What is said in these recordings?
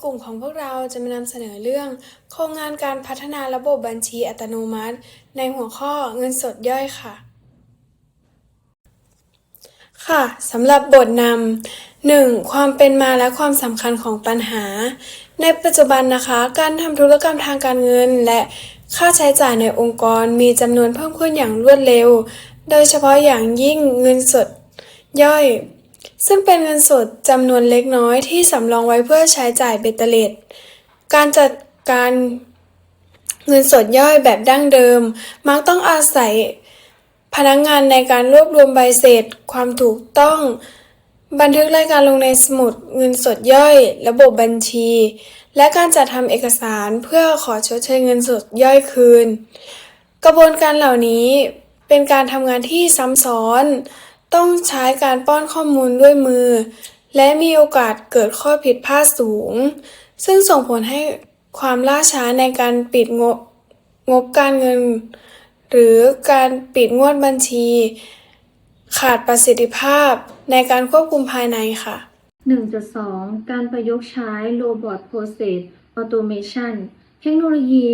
กลุ่มของพวกเราจะมานำเสนอเรื่อง โครงงานการพัฒนาระบบบัญชีอัตโนมัติ ในหัวข้อเงินสดย่อยค่ะ ค่ะสำหรับบทนำหนึ่งความเป็นมาและความสำคัญของปัญหา ในปัจจุบันนะคะ การทำธุรกรรมทางการเงิน และค่าใช้จ่ายในองค์กรมีจำนวนเพิ่มขึ้นอย่างรวดเร็ว โดยเฉพาะอย่างยิ่งเงินสดย่อย ซึ่งเป็นเงินสดจำนวนเล็กน้อยที่สำรองไว้เพื่อใช้จ่ายเบ็ดเตล็ดการจัดการเงินสดย่อยแบบดั้งเดิม มักต้องอาศัยพนักงานในการรวบรวมใบเสร็จ ความถูกต้อง บันทึกรายการลงในสมุด เงินสดย่อย ระบบบัญชี และการจัดทำเอกสารเพื่อขอชดเชยเงินสดย่อยคืน กระบวนการเหล่านี้เป็นการทำงานที่ซ้ำซ้อน ต้องใช้การป้อนข้อมูลด้วยมือ และมีโอกาสเกิดข้อผิดพลาดสูง ซึ่งส่งผลให้ความล่าช้าในการปิดงบงบการเงิน หรือการปิดงวดบัญชี ขาดประสิทธิภาพในการควบคุมภายในค่ะ 1.2 การประยุกต์ใช้ Robot Process Automation เทคโนโลยี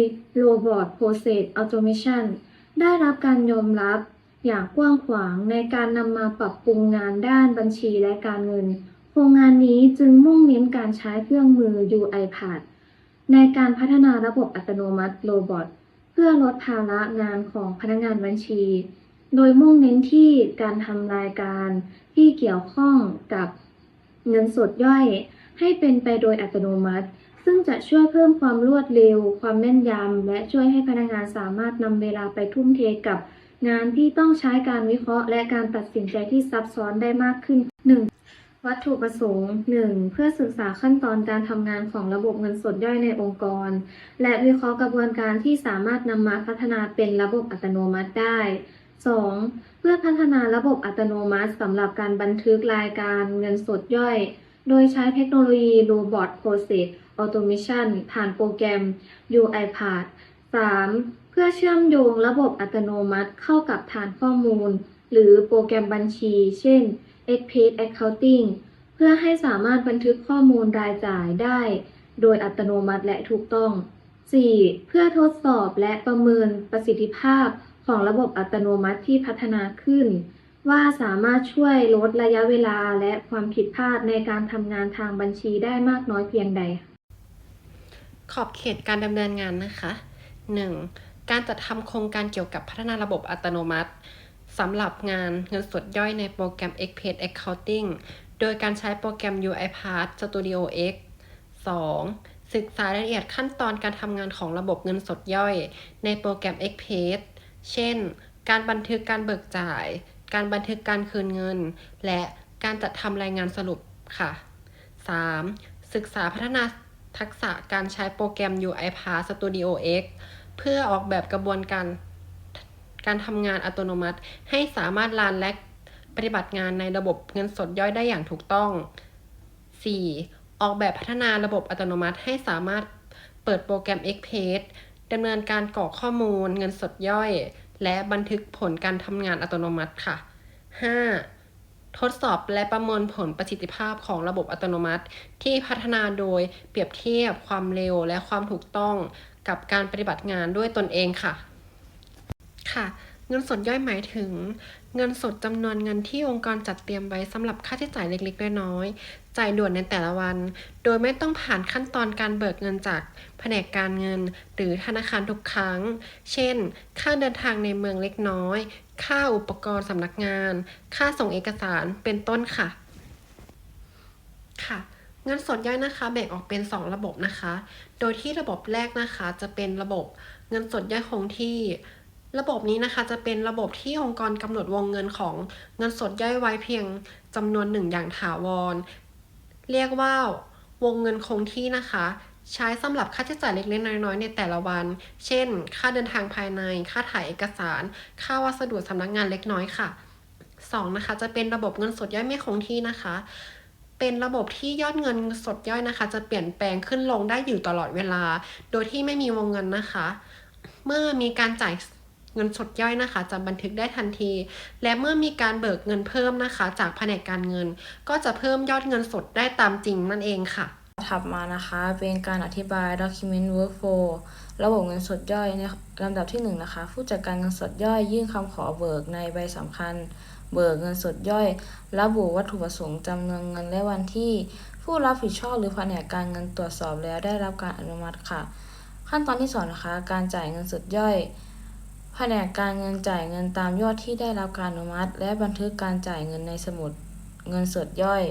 Robot Process Automation ได้รับการยอมรับ อย่างกว้างขวางในการนำมาปรับปรุงงานด้านบัญชีและการเงิน โครงงานนี้จึงมุ่งเน้นการใช้เครื่องมือ UiPath ในการพัฒนาระบบอัตโนมัติโรบอทเพื่อลดภาระงานของพนักงานบัญชี โดยมุ่งเน้นที่การทำรายการที่เกี่ยวข้องกับเงินสดย่อย ให้เป็นไปโดยอัตโนมัติ ซึ่งจะช่วยเพิ่มความรวดเร็ว ความแม่นยำและช่วยให้พนักงานสามารถนำเวลาไปทุ่มเทกับ งานที่ต้องใช้การวิเคราะห์ และการตัดสินใจที่ซับซ้อนได้มากขึ้น 1. วัตถุประสงค์ 1. เพื่อศึกษาขั้นตอนการทำงานของระบบเงินสดย่อยในองค์กร และวิเคราะห์กระบวนการที่สามารถนำมาพัฒนาเป็นระบบอัตโนมัติได้ 2. เพื่อพัฒนาระบบอัตโนมัติสำหรับการบันทึกรายการเงินสดย่อย โดยใช้เทคโนโลยี Robot Process Automation ผ่านโปรแกรม UiPath 3. เพื่อเชื่อมโยงระบบอัตโนมัติเข้ากับฐานข้อมูล หรือโปรแกรมบัญชี เช่น Express Accounting เพื่อให้สามารถบันทึกข้อมูลรายจ่ายได้ โดยอัตโนมัติและถูกต้อง 4. เพื่อทดสอบและประเมินประสิทธิภาพของระบบอัตโนมัติที่พัฒนาขึ้น ว่าสามารถช่วยลดระยะเวลาและความผิดพลาดในการทำงานทางบัญชีได้มากน้อยเพียงใด ขอบเขตการดำเนินงานนะคะ 1. การจัดทำโครงการเกี่ยวกับพัฒนาระบบอัตโนมัติสำหรับงานเงินสดย่อยในโปรแกรม Express Accounting โดยการใช้โปรแกรม UiPath Studio X 2. ศึกษารายละเอียดขั้นตอนการทำงานของระบบเงินสดย่อย ในโปรแกรม Express เช่น การบันทึกการเบิกจ่าย การบันทึกการคืนเงิน และการจัดทำรายงานสรุปค่ะ 3. ศึกษาพัฒนาทักษะการใช้โปรแกรม UiPath Studio X เพื่อออกแบบกระบวนการการทำงานอัตโนมัติ ให้สามารถรันและปฏิบัติงานในระบบเงินสดย่อยได้อย่างถูกต้อง 4. ออกแบบพัฒนาระบบอัตโนมัติให้สามารถเปิดโปรแกรม Express ดำเนินการกรอกข้อมูลเงินสดย่อย และบันทึกผลการทำงานอัตโนมัติค่ะ 5. ทดสอบและประเมินผลประสิทธิภาพของระบบอัตโนมัติ ที่พัฒนาโดยเปรียบเทียบความเร็วและความถูกต้อง กับการปฏิบัติงานด้วยตนเองค่ะ ค่ะ เงินสดย่อยหมายถึง เงินสดจำนวนเงินที่องค์กรจัดเตรียมไว้สำหรับค่าใช้จ่ายเล็กๆน้อยๆจ่ายด่วนในแต่ละวัน โดยไม่ต้องผ่านขั้นตอนการเบิกเงินจากแผนกการเงิน หรือธนาคารทุกครั้ง เช่น ค่าเดินทางในเมืองเล็กน้อย ค่าอุปกรณ์สำนักงาน ค่าส่งเอกสารเป็นต้นค่ะ ค่ะ เงินสดย่อยนะคะ แบ่งออกเป็น 2 ระบบนะคะ โดยที่ระบบแรกนะคะจะเป็นระบบเงินสดย่อยคงที่ ระบบนี้นะคะจะเป็นระบบที่องค์กรกำหนดวงเงินของเงินสดย่อยไว้เพียงจำนวนหนึ่งอย่างถาวร เรียกว่าวงเงินคงที่นะคะ ใช้สำหรับค่าใช้จ่ายเล็กๆน้อยๆในแต่ละวัน เช่น ค่าเดินทางภายใน ค่าถ่ายเอกสาร ค่าวัสดุสำนักงานเล็กน้อยค่ะ 2. นะคะจะเป็นระบบเงินสดย่อยไม่คงที่นะคะ เป็นระบบที่ยอดเงินสดย่อยนะคะ จะเปลี่ยนแปลงขึ้นลงได้อยู่ตลอดเวลา โดยที่ไม่มีวงเงินนะคะ เมื่อมีการจ่ายเงินสดย่อยนะคะ จะบันทึกได้ทันที และเมื่อมีการเบิกเงินเพิ่มนะคะ จากแผนกการเงิน ก็จะเพิ่มยอดเงินสดได้ตามจริงนั่นเองค่ะ ถัดมานะคะ เป็นการอธิบาย document workflow ระบบเงินสดย่อยในลำดับที่ 1 นะคะ ผู้จัดการเงินสดย่อยยื่นคำขอเบิกในใบสำคัญ เบิกเงินสดย่อย ระบุวัตถุประสงค์จำนวนเงินและวันที่ ผู้รับผิดชอบหรือแผนกการเงินตรวจสอบแล้วได้รับการอนุมัติค่ะ ขั้นตอนที่สองนะคะ การจ่ายเงินสดย่อยแผนกการเงินจ่ายเงินตามยอดที่ได้รับการอนุมัติ และบันทึกการจ่ายเงินในสมุดเงินสดย่อย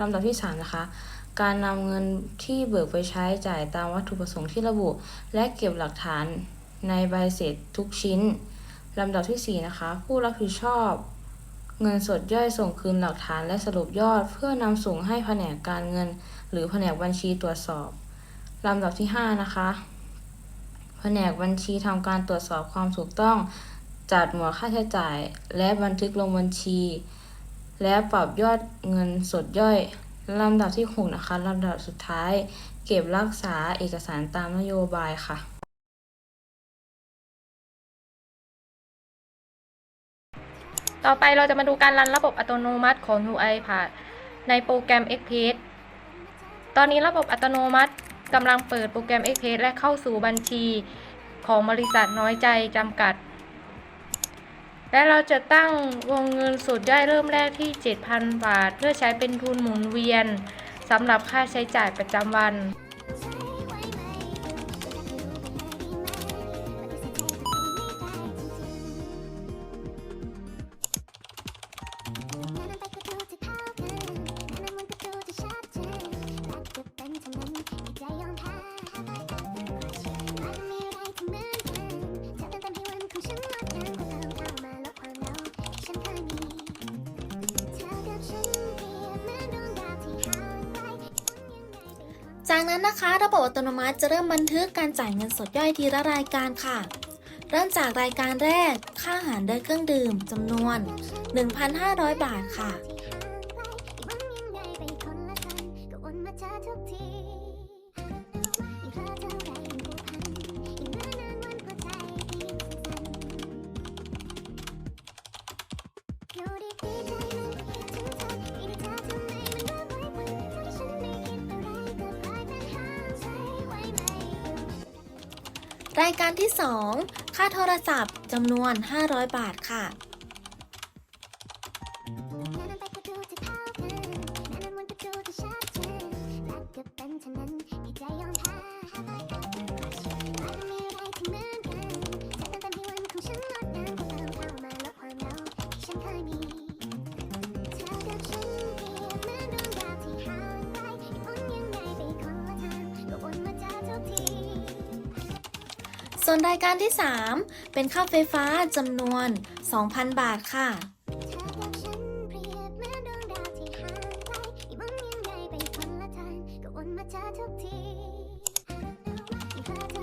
ลำดับที่สามนะคะ การนำเงินที่เบิกไปใช้จ่ายตามวัตถุประสงค์ที่ระบุ และเก็บหลักฐานในใบเสร็จทุกชิ้นลำดับที่ 4 นะคะ ผู้รับผิดชอบ เงินสดย่อยส่งคืนหลักฐานและสรุปยอด เพื่อนำส่งให้แผนกการเงิน หรือแผนกบัญชีตรวจสอบลำดับที่ 5 นะคะ แผนกบัญชีทำการตรวจสอบความถูกต้อง จัดหมวดค่าใช้จ่าย และบันทึกลงบัญชี และปรับยอดเงินสดย่อยลำดับที่ 6 นะคะลำดับสุดท้าย เก็บรักษาเอกสารตามนโยบายค่ะ ต่อไปเราจะมาดูการรันระบบอัตโนมัติของ UI ผ่านในโปรแกรม Express ตอนนี้ระบบอัตโนมัติกำลังเปิดโปรแกรม Express และเข้าสู่บัญชีของบริษัทน้อยใจจำกัด และเราจะตั้งวงเงินสุดย่อยเริ่มแรกที่ 7,000 บาท เพื่อใช้เป็นทุนหมุนเวียนสำหรับค่าใช้จ่ายประจำวัน จากนั้นนะคะระบบอัตโนมัติจะเริ่มบันทึกการจ่ายเงินสดย่อยทีละรายการค่ะ เริ่มจากรายการแรก ค่าอาหารและเครื่องดื่มจำนวน 1,500 บาทค่ะ รายการที่ 2 ค่าโทรศัพท์จำนวน 500 บาทค่ะ ส่วนรายการที่ 3 เป็นค่าไฟฟ้าจำนวน 2,000 บาทค่ะรายกา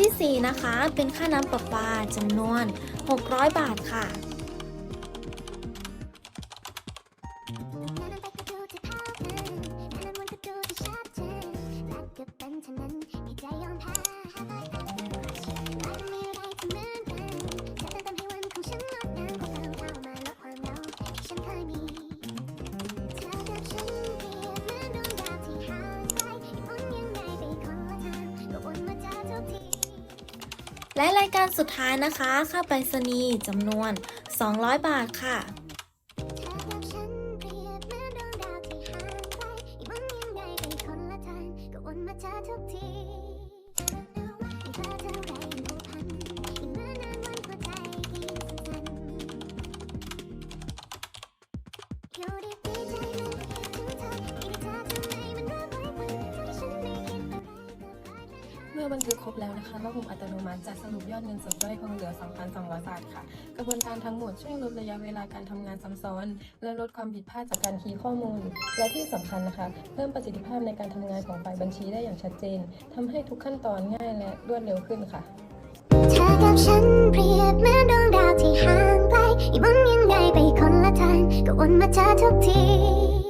ที่ 4 นะคะ เป็นค่าน้ำประปาจำนวน 600 บาทค่ะ และรายการสุดท้ายนะคะ ค่าไปรษณีย์จำนวน 200 บาทค่ะทุกที ทึกครบแล้วนะคะระบบอัตโนมัติจะสรุปยอดเงินสดย่อยคงเหลือ 2,200 บาทค่ะ กระบวนการทั้งหมดช่วยลดระยะเวลาการทำงานซ้ำซ้อน และลดความผิดพลาดจากการคีย์ข้อมูล และที่สำคัญนะคะ เพิ่มประสิทธิภาพในการทำงานของฝ่ายบัญชีได้อย่างชัดเจนทำให้ทุกขั้นตอนง่ายและรวดเร็วขึ้นค่ะเธอกับฉันเปรียบเหมือนดวงดาวที่ห่างไกลหมุนยังไงไปคนละทางก็วนมาเจอทุกที